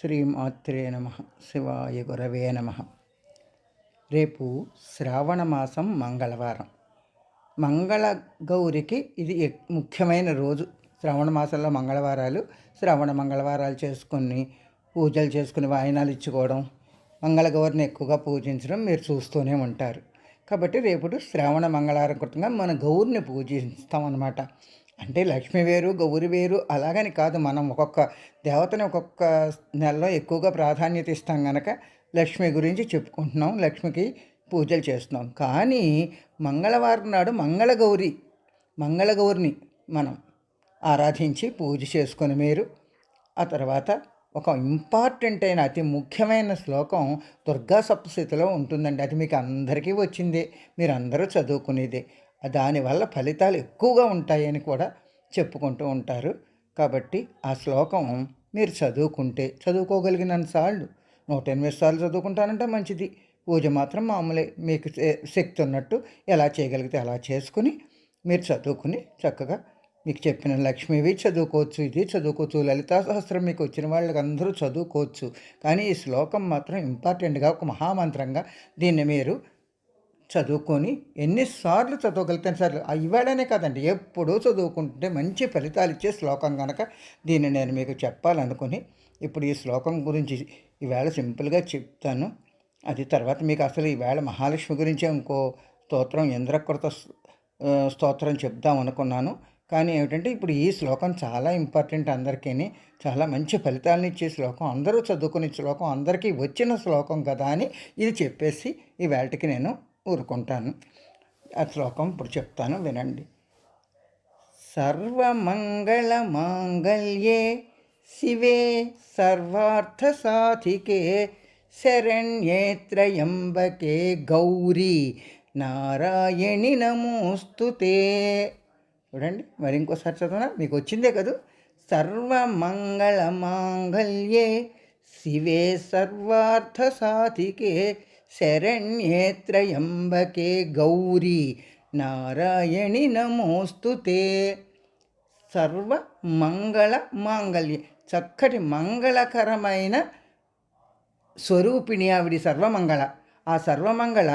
శ్రీమాత్రే నమ. శివాయ గురవే నమ. రేపు శ్రావణ మాసం మంగళవారం. మంగళ గౌరికి ఇది ఎక్- ముఖ్యమైన రోజు. శ్రావణ మాసంలో మంగళవారాలు శ్రావణ మంగళవారాలు చేసుకుని పూజలు చేసుకుని వాయినాలు ఇచ్చుకోవడం మంగళగౌరిని ఎక్కువగా పూజించడం మీరు చూస్తూనే ఉంటారు. కాబట్టి రేపు శ్రావణ మంగళవారం కృతంగా మన గౌరిని పూజిస్తామన్నమాట అంటే లక్ష్మి వేరు గౌరి వేరు అలాగని కాదు మనం ఒక్కొక్క దేవతని ఒక్కొక్క నెలలో ఎక్కువగా ప్రాధాన్యత ఇస్తాం కనుక లక్ష్మి గురించి చెప్పుకుంటున్నాం లక్ష్మికి పూజలు చేస్తున్నాం. కానీ మంగళవారం నాడు మంగళగౌరి మంగళగౌరిని మనం ఆరాధించి పూజ చేసుకొని మీరు ఆ తర్వాత ఒక ఇంపార్టెంట్ అయిన అతి ముఖ్యమైన శ్లోకం దుర్గా సప్తశతిలో ఉంటుందండి. అది మీకు అందరికీ వచ్చిందే. మీరు అందరూ చదువుకునేదే. దానివల్ల ఫలితాలు ఎక్కువగా ఉంటాయని కూడా చెప్పుకుంటూ ఉంటారు. కాబట్టి ఆ శ్లోకం మీరు చదువుకుంటే చదువుకోగలిగినంత సార్లు నూట ఎనిమిది సార్లు చదువుకుంటానంటే మంచిది. పూజ మాత్రం మామూలే. మీకు శక్తి ఉన్నట్టు ఎలా చేయగలిగితే అలా చేసుకుని మీరు చదువుకుని చక్కగా మీకు చెప్పిన లక్ష్మీవి చదువుకోవచ్చు ఇది చదువుకోవచ్చు లలితా సహస్రం మీకు వచ్చిన వాళ్ళకి అందరూ చదువుకోవచ్చు. కానీ ఈ శ్లోకం మాత్రం ఇంపార్టెంట్గా ఒక మహామంత్రంగా దీన్ని మీరు చదువుకొని ఎన్నిసార్లు చదవగలుగుతాను సార్ ఇవాళనే కాదండి ఎప్పుడూ చదువుకుంటుంటే మంచి ఫలితాలు ఇచ్చే శ్లోకం కనుక దీన్ని నేను మీకు చెప్పాలనుకుని ఇప్పుడు ఈ శ్లోకం గురించి ఈవేళ సింపుల్గా చెప్తాను. అది తర్వాత మీకు అసలు ఈవేళ మహాలక్ష్మి గురించి ఇంకో స్తోత్రం ఇంద్రకృత స్తోత్రం చెప్దాం అనుకున్నాను. కానీ ఏమిటంటే ఇప్పుడు ఈ శ్లోకం చాలా ఇంపార్టెంట్ అందరికీ చాలా మంచి ఫలితాలను ఇచ్చే శ్లోకం అందరూ చదువుకునే శ్లోకం అందరికీ వచ్చిన శ్లోకం కదా అని ఇది చెప్పేసి ఈ వేళకి నేను ఊరుకుంటాను. ఆ శ్లోకం ఇప్పుడు చెప్తాను వినండి. సర్వమంగళ మాంగళ్యే శివే సర్వార్థసాధికే శరణ్యే త్రయంబకే గౌరీ నారాయణి నమోస్తుతే చూడండి మరి ఇంకోసారి చదవనా? మీకు వచ్చిందే కదూ? సర్వమంగళ మాంగళ్యే శివే సర్వార్థసాధికే శరణ్యే త్రయంబకే గౌరీ నారాయణి నమోస్తుతే సర్వ మంగళ మాంగళ్య చక్కటి మంగళకరమైన స్వరూపిణి ఆవిడి సర్వమంగళ. ఆ సర్వమంగళ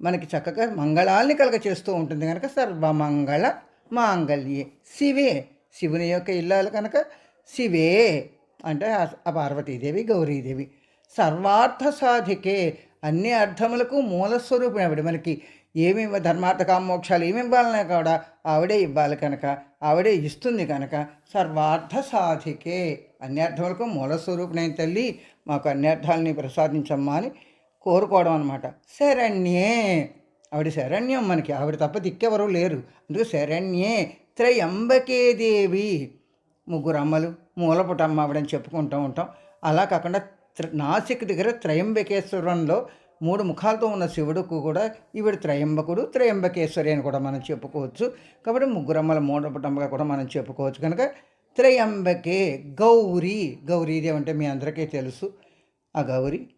మనకి చక్కగా మంగళాల్ని కలగ చేస్తూ ఉంటుంది కనుక సర్వమంగళ మాంగళ్యే. శివే. శివుని యొక్క ఇల్లాలు కనుక శివే అంటే ఆ- పార్వతీదేవి గౌరీదేవి. సర్వార్థ సాధికే. అన్ని అర్థములకు మూల ఆవిడ మనకి. ఏమి ధర్మార్థ కామోక్షాలు ఏమి ఇవ్వాలన్నా కూడా ఆవిడే ఇవ్వాలి కనుక ఆవిడే ఇస్తుంది కనుక సర్వార్థ సాధికే. అన్ని అర్థములకు మూలస్వరూపణైన తల్లి. మాకు అన్ని అర్థాలని ప్రసాదించమ్మా అని కోరుకోవడం అనమాట శరణ్యే. ఆవిడ శరణ్యం మనకి. ఆవిడ తప్ప దిక్కెవరూ లేరు. అందుకు శరణ్యే త్రయంబకే దేవి. ముగ్గురు అమ్మలు మూలపుటమ్మ ఆవిడని చెప్పుకుంటూ ఉంటాం. అలా కాకుండా నాసిక్ దగ్గర త్రయంబకేశ్వరంలో మూడు ముఖాలతో ఉన్న శివుడుకు కూడా ఈవిడ త్రయంబకుడు త్రయంబకేశ్వరి అని కూడా మనం చెప్పుకోవచ్చు. కాబట్టి ముగ్గురమ్మల మూడపుటమ్మగా కూడా మనం చెప్పుకోవచ్చు కనుక త్రయంబకే గౌరీ. గౌరీదేవి అంటే మీ అందరికీ తెలుసు. ఆ గౌరీ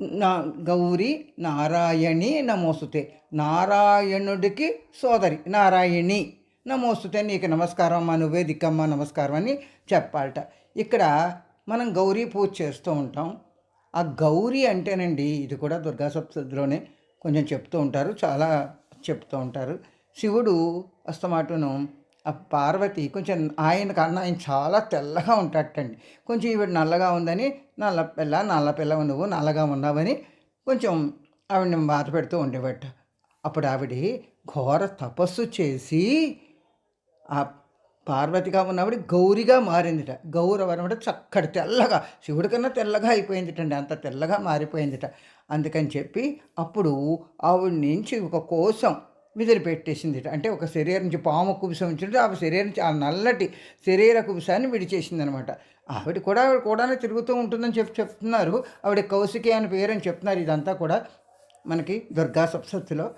నా గౌరీ నారాయణి నమోస్తుతే. నారాయణుడికి సోదరి నారాయణి నమోస్తుతే. నీకు నమస్కారం అమ్మా నువ్వే నమస్కారం అని చెప్పాలట. ఇక్కడ మనం గౌరీ పూజ చేస్తూ ఉంటాం. ఆ గౌరీ అంటేనండి ఇది కూడా దుర్గా సప్తతిలోనే కొంచెం చెప్తూ ఉంటారు చాలా చెప్తూ ఉంటారు. శివుడు అస్తమాటును ఆ పార్వతి కొంచెం ఆయన కన్నా ఆయన చాలా తెల్లగా ఉంటాటండి కొంచెం ఈవిడ నల్లగా ఉందని నల్ల పిల్ల నల్ల పిల్ల నువ్వు నల్లగా ఉన్నావని కొంచెం ఆవిడని బాధ పెడుతూ ఉండేవాట. అప్పుడు ఆవిడ ఘోర తపస్సు చేసి ఆ పార్వతిగా ఉన్నప్పుడు గౌరిగా మారిందిట. గౌరవం అంటే చక్కటి తెల్లగా శివుడి కన్నా తెల్లగా అయిపోయిందిటండి. అంత తెల్లగా మారిపోయిందిట. అందుకని చెప్పి అప్పుడు ఆవిడ నుంచి ఒక కోసం విదిలి పెట్టేసింది అంటే ఒక శరీరం నుంచి పాము కుబిసం ఉంచుంటే ఆ శరీరం నుంచి ఆ నల్లటి శరీర కుబిసాన్ని విడిచేసింది అనమాట ఆవిడ కూడా ఆవిడ కూడానే తిరుగుతూ ఉంటుందని చెప్పి చెప్తున్నారు. ఆవిడ కౌశికి అని పేరు అని చెప్తున్నారు. ఇదంతా కూడా మనకి దుర్గా సప్తతిలో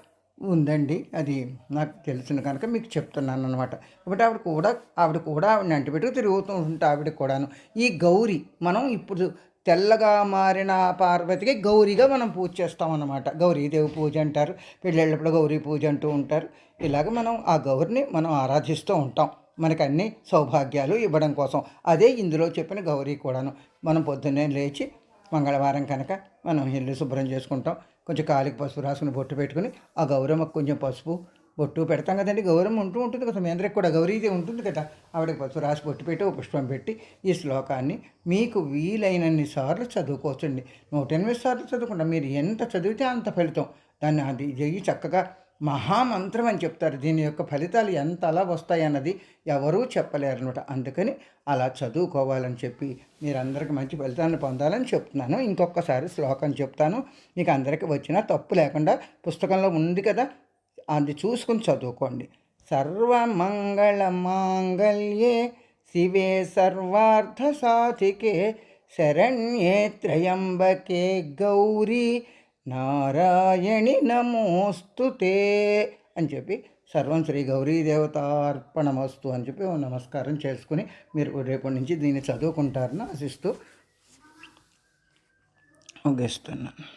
ఉందండి. అది నాకు తెలిసిన కనుక మీకు చెప్తున్నాను అనమాట కాబట్టి ఆవిడ కూడా ఆవిడ కూడా ఆవిడ అంటిపెట్టుకు తిరుగుతూ ఉంటుంది ఆవిడ కూడాను. ఈ గౌరీ మనం ఇప్పుడు తెల్లగా మారిన పార్వతికి గౌరీగా మనం పూజ చేస్తాం అన్నమాట. గౌరీదేవి పూజ అంటారు పెళ్ళిళ్ళప్పుడు గౌరీ పూజ అంటూ ఉంటారు. ఇలాగ మనం ఆ గౌరిని మనం ఆరాధిస్తూ ఉంటాం. మనకు అన్ని సౌభాగ్యాలు ఇవ్వడం కోసం. అదే ఇందులో చెప్పిన గౌరీ కూడాను. మనం పొద్దున్నే లేచి మంగళవారం కనుక మనం ఇల్లు శుభ్రం చేసుకుంటాం. కొంచెం కాలికి పసుపు రాసుకుని బొట్టు పెట్టుకుని ఆ గౌరమ్మకు కొంచెం పసుపు బొట్టు పెడతాం కదండి గౌరవం ఉంటూ ఉంటుంది కదా మీ అందరికి కూడా గౌరీదే ఉంటుంది కదా. ఆవిడకి పసుపు రాసి బొట్టు పెట్టి ఒక పుష్పం పెట్టి ఈ శ్లోకాన్ని మీకు వీలైనన్ని సార్లు చదువుకోవచ్చండి. నూట ఎనిమిది సార్లు చదువుకుంటా మీరు ఎంత చదివితే అంత ఫలితం. దాన్ని అది చెయ్యి చక్కగా మహామంత్రం అని చెప్తారు. దీని యొక్క ఫలితాలు ఎంత అలా వస్తాయన్నది ఎవరూ చెప్పలేరు అనమాట అందుకని అలా చదువుకోవాలని చెప్పి మీరందరికీ మంచి ఫలితాలను పొందాలని చెప్తున్నాను. ఇంకొకసారి శ్లోకం చెప్తాను. మీకు అందరికీ వచ్చినా తప్పు లేకుండా పుస్తకంలో ఉంది కదా అది చూసుకుని చదువుకోండి. సర్వమంగళ మాంగళ్యే శివే సర్వార్థ సాధికే శరణ్యే త్రయంబకే గౌరీ నారాయణి నమోస్తుతే అని చెప్పి సర్వం శ్రీ గౌరీ దేవతార్పణమస్తు అని చెప్పి నమస్కారం చేసుకుని మీరు రేపటి నుంచి దీన్ని చదువుకుంటారని ఆశిస్తూ ముగిస్తున్నాను